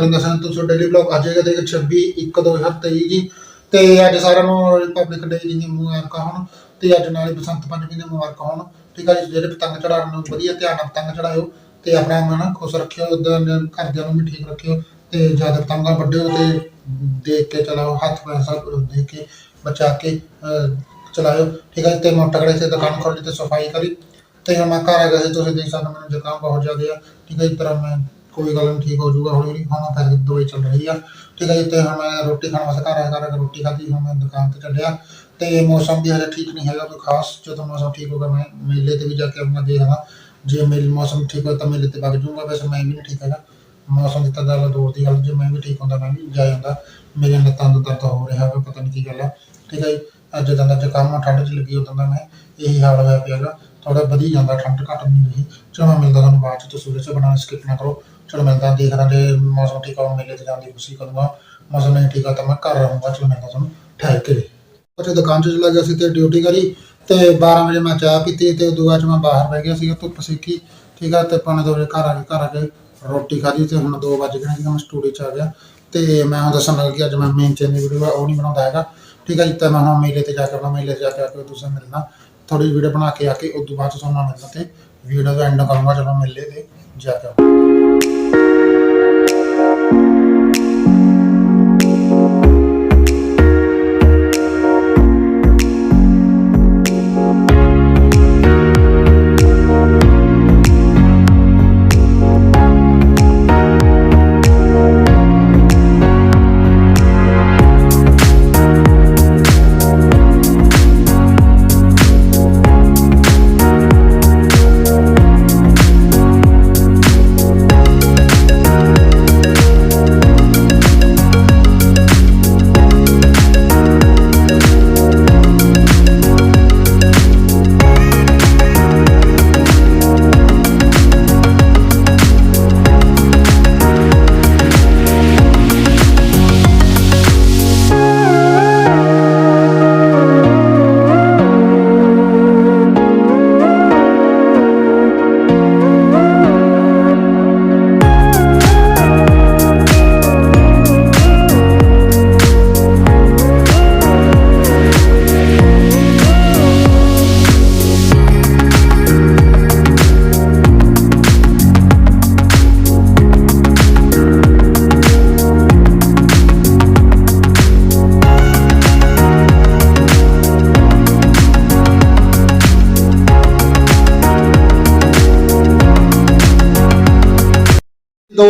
ਰਿੰਦਰ ਸਿੰਘ ਤੋਂ daily blog ਅੱਜ ਹੈਗਾ ਦੇਖ 26 1 2023 ਜੀ। ਤੇ ਅੱਜ ਸਾਰਿਆਂ ਨੂੰ ਰਿਪਬਲਿਕ ਡੇ ਦੀਆਂ ਮੁਬਾਰਕਾਂ ਹੋਣ ਤੇ ਅੱਜ ਨਾਲੇ ਬਸੰਤ ਪੰਚਮੀ ਦੀਆਂ ਮੁਬਾਰਕਾਂ ਹੋਣ। ਠੀਕ ਆ ਜੀ, ਜਿਹੜੇ ਪਤੰਗ ਚੜਾਉਣ ਨੂੰ ਵਧੀਆ ਧਿਆਨ ਨਾਲ ਪਤੰਗ ਚੜਾਇਓ ਤੇ ਆਪਣਾ ਮਨ ਖੁਸ਼ ਰੱਖਿਓ ਉਦਾਂ ਘਰਦਿਆਂ ਨੂੰ ਵੀ ਠੀਕ ਰੱਖਿਓ ਤੇ ਜ਼ਿਆਦਾ ਪਤੰਗਾਂ ਵੱਢਿਓ ਤੇ ਦੇਖ ਕੇ ਚਲਾਓ, ਹੱਥ ਪੈਸਾ ਦੇਖ ਕੇ ਬਚਾ ਕੇ ਚਲਾਇਓ। ਠੀਕ ਹੈ ਜੀ, ਤੇ ਮੈਂ ਤਗੜੇ ਤੇ ਦੁਕਾਨ ਖੋਲੀ ਤੇ ਸਫ਼ਾਈ ਕਰੀ। ਤੇ ਹੁਣ ਮੈਂ ਘਰ ਆ ਗਿਆ ਸੀ, ਤੁਸੀਂ ਦੇਖ ਸਕਦੇ ਹੋ ਮੈਨੂੰ ਜ਼ੁਕਾਮ ਬਹੁਤ ਜ਼ਿਆਦਾ ਆ। ਠੀਕ ਹੈ ਇਸ ਤਰ੍ਹਾਂ ਮੈਂ ਕੋਈ ਗੱਲ ਨਹੀਂ, ਠੀਕ ਹੋ ਜਾਊਗਾ। ਹੌਲੀ ਹੌਲੀ ਹੁਣ ਫਿਰ ਦਵਾਈ ਚੱਲ ਰਹੀ ਆ। ਠੀਕ ਹੈ ਜੀ ਹੁਣ ਮੈਂ ਰੋਟੀ ਖਾਣ ਵਾਸਤੇ ਘਰ ਆਇਆ ਕਰ ਰੋਟੀ ਖਾਧੀ, ਹੁਣ ਮੈਂ ਦੁਕਾਨ ਤੇ ਚੱਲਿਆ। ਤੇ ਮੌਸਮ ਵੀ ਹਜੇ ਠੀਕ ਨਹੀਂ ਹੈਗਾ ਕੋਈ ਖਾਸ। ਜਦੋਂ ਮੌਸਮ ਠੀਕ ਹੋਗਾ ਮੈਂ ਮੇਲੇ ਤੇ ਵੀ ਜਾ ਕੇ ਆਉਂਗਾ ਦੇਖਦਾ ਜੇ ਮੇਲ, ਮੌਸਮ ਠੀਕ ਹੋਇਆ ਤਾਂ ਮੇਲੇ ਤੇ ਵਗ ਜਾਊਂਗਾ। ਵੈਸੇ ਮੈਂ ਵੀ ਨਹੀਂ ਠੀਕ ਹੈਗਾ। ਮੌਸਮ ਦੀ ਤਾਂ ਗੱਲ ਦੂਰ ਦੀ ਗੱਲ ਜੇ ਮੈਂ ਵੀ ਠੀਕ ਹੁੰਦਾ, ਮੈਂ ਵੀ ਜਾ ਜਾਂਦਾ ਮੇਰੇ ਲੱਤਾਂ ਦਾ ਦਰਦ ਹੋ ਰਿਹਾ ਹੈ ਪਤਾ ਨਹੀਂ ਕੀ ਗੱਲ ਆ। ਠੀਕ ਹੈ ਜੀ, ਅੱਜ ਦਾ ਜ਼ੁਕਾਮ ਠੰਡ ਚ ਲੱਗੀ ਉਦੋਂ ਦਾ ਮੈਂ ਇਹੀ ਹਾਲ ਹੋਇਆ ਪਿਆਗਾ ਥੋੜਾ ਵਧੀ ਜਾਂਦਾ, ਠੰਡ ਘਟ ਨਹੀਂ ਰਹੀ। ਚਲੋ ਮਿਲਦਾ ਤੁਹਾਨੂੰ ਬਾਅਦ ਚ, ਤੁਸੀਂ ਵੀਡੀਓ ਬਣਾਉਣਾ ਸਕਿਪ ਨਾ ਕਰੋ। ਚਲੋ ਮਿਲਦਾ ਦੇਖਦਾ ਜੇ ਮੌਸਮ ਠੀਕ ਹੋਵੇ ਮੇਲੇ ਤੇ ਜਾਣ ਦੀ ਖੁਸ਼ੀ ਕਰੂੰਗਾ। ਮੌਸਮ ਨਹੀਂ ਠੀਕ ਆ ਤਾਂ ਮੈਂ ਘਰ ਰਹੂੰਗਾ, ਚਲੋ ਮਿਲਦਾ ਤੁਹਾਨੂੰ, ਠਹਿਰ ਕੇ ਉੱਥੇ ਦੁਕਾਨ 'ਚ ਚਲਾ ਗਿਆ ਸੀ ਤੇ ਡਿਊਟੀ ਕਰੀ ਤੇ 12 ਵਜੇ ਮੈਂ ਚਾਹ ਪੀਤੀ ਤੇ ਉਦੋਂ ਬਾਅਦ ਮੈਂ ਬਾਹਰ ਬਹਿ ਗਿਆ ਸੀ ਧੁੱਪ ਸੇਕੀ, ਠੀਕ ਆ, ਤੇ ਪੌਣੇ ਦੋ ਵਜੇ ਘਰ ਆ ਕੇ ਘਰ ਆ ਕੇ ਰੋਟੀ ਖਾਧੀ ਤੇ ਹੁਣ 2 ਵਜ ਗਏ ਨੇ ਮੈਂ ਸਟੂਡੀਓ 'ਚ ਆ ਗਿਆ। ਤੇ ਮੈਂ ਹੁਣ ਦੱਸਣ ਲੱਗ ਕਿ ਅੱਜ ਮੈਂ ਮੇਨ ਚੈਨਲ ਵੀਡੀਓ ਆ, ਉਹ ਨਹੀਂ ਬਣਾਉਂਦਾ ਹੈਗਾ। ਠੀਕ ਆ ਜੀ, ਤੇ ਮੈਂ ਹੁਣ ਮੇਲੇ ਤੇ ਜਾ ਕੇ ਆਪਣਾ ਮੇਲੇ ਤੇ ਜਾ ਕੇ ਆ ਕੇ ਤੁਸੀਂ ਮਿਲਣਾ। ਥੋੜੀ ਵੀਡੀਓ ਬਣਾ ਕੇ ਆ ਕੇ ਉਦੋਂ ਬਾਅਦ 'ਚ ਤੁਹਾਨੂੰ ਮਿਲਣਾ ਤੇ ਵੀਡੀਓ ਦਾ ਐਂਡ ਕਰੂੰਗਾ ਜਦੋਂ ਮੇਲੇ ਤੇ ਜਾ ਕੇ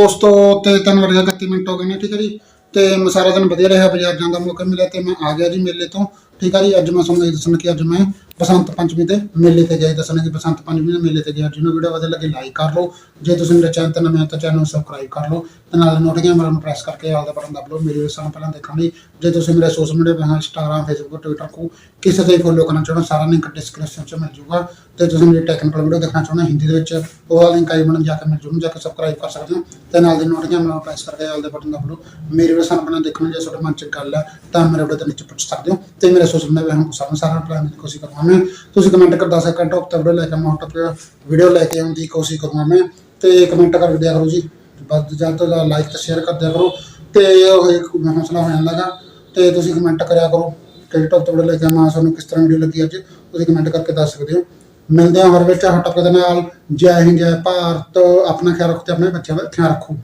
ਆਊਂਗਾ। ਤੋਂ ਤੇ 3 ਵਜੇ 31 ਮਿੰਟ ਹੋ ਗਏ ਨੇ, ਠੀਕ ਹੈ ਜੀ ਤੇ ਮੈਂ ਸਾਰਾ ਦਿਨ ਵਧੀਆ ਰਿਹਾ, ਬਾਜ਼ਾਰ ਜਾਣ ਦਾ ਮੌਕਾ ਮਿਲਿਆ ਤੇ ਮੈਂ ਆ ਗਿਆ ਜੀ ਮੇਲੇ ਤੋਂ ਠੀਕ ਆ ਜੀ, ਅੱਜ ਮੈਂ ਤੁਹਾਨੂੰ ਇਹ ਦੱਸਣਾ ਕਿ ਅੱਜ ਮੈਂ ਬਸੰਤ ਪੰਚਮੀ ਦੇ ਮੇਲੇ ਤੇ ਗਏ ਜੀ ਦੱਸਣਾ ਕਿ ਬਸੰਤ ਪੰਚਮੀ ਦੇ ਮੇਲੇ ਤੇ ਗਿਆ। ਜਿਹਨੂੰ ਵੀਡੀਓ ਵਧੀਆ ਲੱਗੇ ਲਾਈਕ ਕਰ ਲਓ। ਜੇ ਤੁਸੀਂ ਮੇਰੇ ਚੈਨਲ ਤੇ ਨਵੇਂ ਹੋ ਤਾਂ ਚੈਨਲ ਨੂੰ ਸਬਸਕ੍ਰਾਈਬ ਕਰ ਲਓ ਤੇ ਨਾਲ ਨੋਟੀਫਿਕੇਸ਼ਨ ਬਟਨ ਪ੍ਰੈਸ ਕਰਕੇ ਆਲ ਦਾ ਬਟਨ ਦਬ ਲਓ। ਮੇਰੇ ਵੀਡੀਓ ਪਹਿਲਾਂ ਦੇਖਣ ਲਈ ਜੇ ਤੁਸੀਂ ਮੇਰਾ ਸੋਸ਼ਲ ਮੀਡੀਆ ਤੇ ਇੰਸਟਾਗ੍ਰਾਮ ਫੇਸਬੁੱਕ ਟਵਿੱਟਰ ਕੋ ਕਿਸੇ ਤੇ ਫੋਲੋ ਕਰਨਾ ਚਾਹੋ ਸਾਰਾ ਲਿੰਕ ਡਿਸਕ੍ਰਿਪਸ਼ਨ ਚ ਮਿਲ ਜਾਊਗਾ। ਤੇ ਤੁਸੀਂ ਮੇਰੀ ਟੈਕਨੀਕਲ ਵੀਡੀਓ ਦੇਖਣਾ ਚਾਹੁੰਦੇ ਹੋ, ਹਿੰਦੀ ਦੇ ਵਿੱਚ, ਉਹ ਵਾਲਾ ਲਿੰਕ ਆਈ ਬਣ ਜਾ ਕੇ ਮਿਲ ਜੂਗਾ ਜਾ ਕੇ ਸਬਸਕ੍ਰਾਈਬ ਕਰ ਸਕਦੇ ਹੋ। ਤੇ ਨਾਲ ਦੀ ਨੋਟੀਫਿਕੇਸ਼ਨ ਨੂੰ ਪ੍ਰੈਸ ਕਰਕੇ ਆਲ ਦੇ ਬਟਨ ਦਬ ਲਓ। ਮੇਰੇ ਵੀਡੀਓ ਸਾਨੂੰ ਪਹਿਲਾਂ ਦੇਖਣ ਜੇ ਤੁਹਾਡੇ ਮਨ ਚ ਗੱਲ ਹੈ ਤਾਂ ਮੇਰੇ ਵੀਡੀਓ ਦੇ ਨੀਚੇ ਪੁੱਛ ਸਕਦੇ ਹੋ। ਤੇ ਮੇਰੇ ਸੋਸ਼ਲ ਮੀਡੀਆ ਹਮ ਸਾਨੂੰ ਸਾਰਾ ਪਲਾਨ ਕੋਸ਼ਿਸ਼ ਕਰਾਂਗਾ ਮੈਂ ਤੁਸੀਂ ਕਮੈਂਟ ਕਰ ਦੱਸ ਸਕਦਾ ਟੌਪ ਤੱਕ ਵੀਡੀਓ ਲੈ ਕੇ ਮੈਂ ਟੌਪ ਵੀਡੀਓ ਲੈ ਕੇ ਆਉਣ ਦੀ ਕੋਸ਼ਿਸ਼ ਕਰੂੰਗਾ ਮੈਂ। ਤੇ ਕਮੈਂਟ ਕਰ ਦਿਆ ਕਰੋ ਜੀ। ਵੱਧ ਜ਼ਿਆਦਾ ਤੋਂ ਲਾਈਕ ਤੇ ਸ਼ੇਅਰ ਕਰ ਦਿਆ ਕਰੋ। ਤੇ ਉਹ ਹੌਸਲਾ ਹੋ ਜਾਂਦਾ ਗਾ। ਤੇ ਤੁਸੀਂ ਕਮੈਂਟ ਕਰਿਆ ਕਰੋ। ਕਿ ਟੌਪ ਤੋਂ ਵੀਡੀਓ ਲੈ ਕੇ ਮੈਂ ਤੁਹਾਨੂੰ ਕਿਸ ਤਰ੍ਹਾਂ ਵੀਡੀਓ ਲੱਗੀ ਅੱਜ, ਤੁਸੀਂ ਕਮੈਂਟ ਕਰਕੇ ਦੱਸ ਸਕਦੇ ਹੋ। ਮਿਲਦੇ ਹਾਂ ਹਰ ਵਿੱਚ ਹਰ ਟੌਪਿਕ ਦੇ ਨਾਲ। ਜੈ ਹਿੰਦ, ਜੈ ਭਾਰਤ। ਆਪਣਾ ਖਿਆਲ ਰੱਖੋ ਤੇ ਆਪਣੇ ਬੱਚਿਆਂ ਦਾ ਖਿਆਲ ਰੱਖੋ।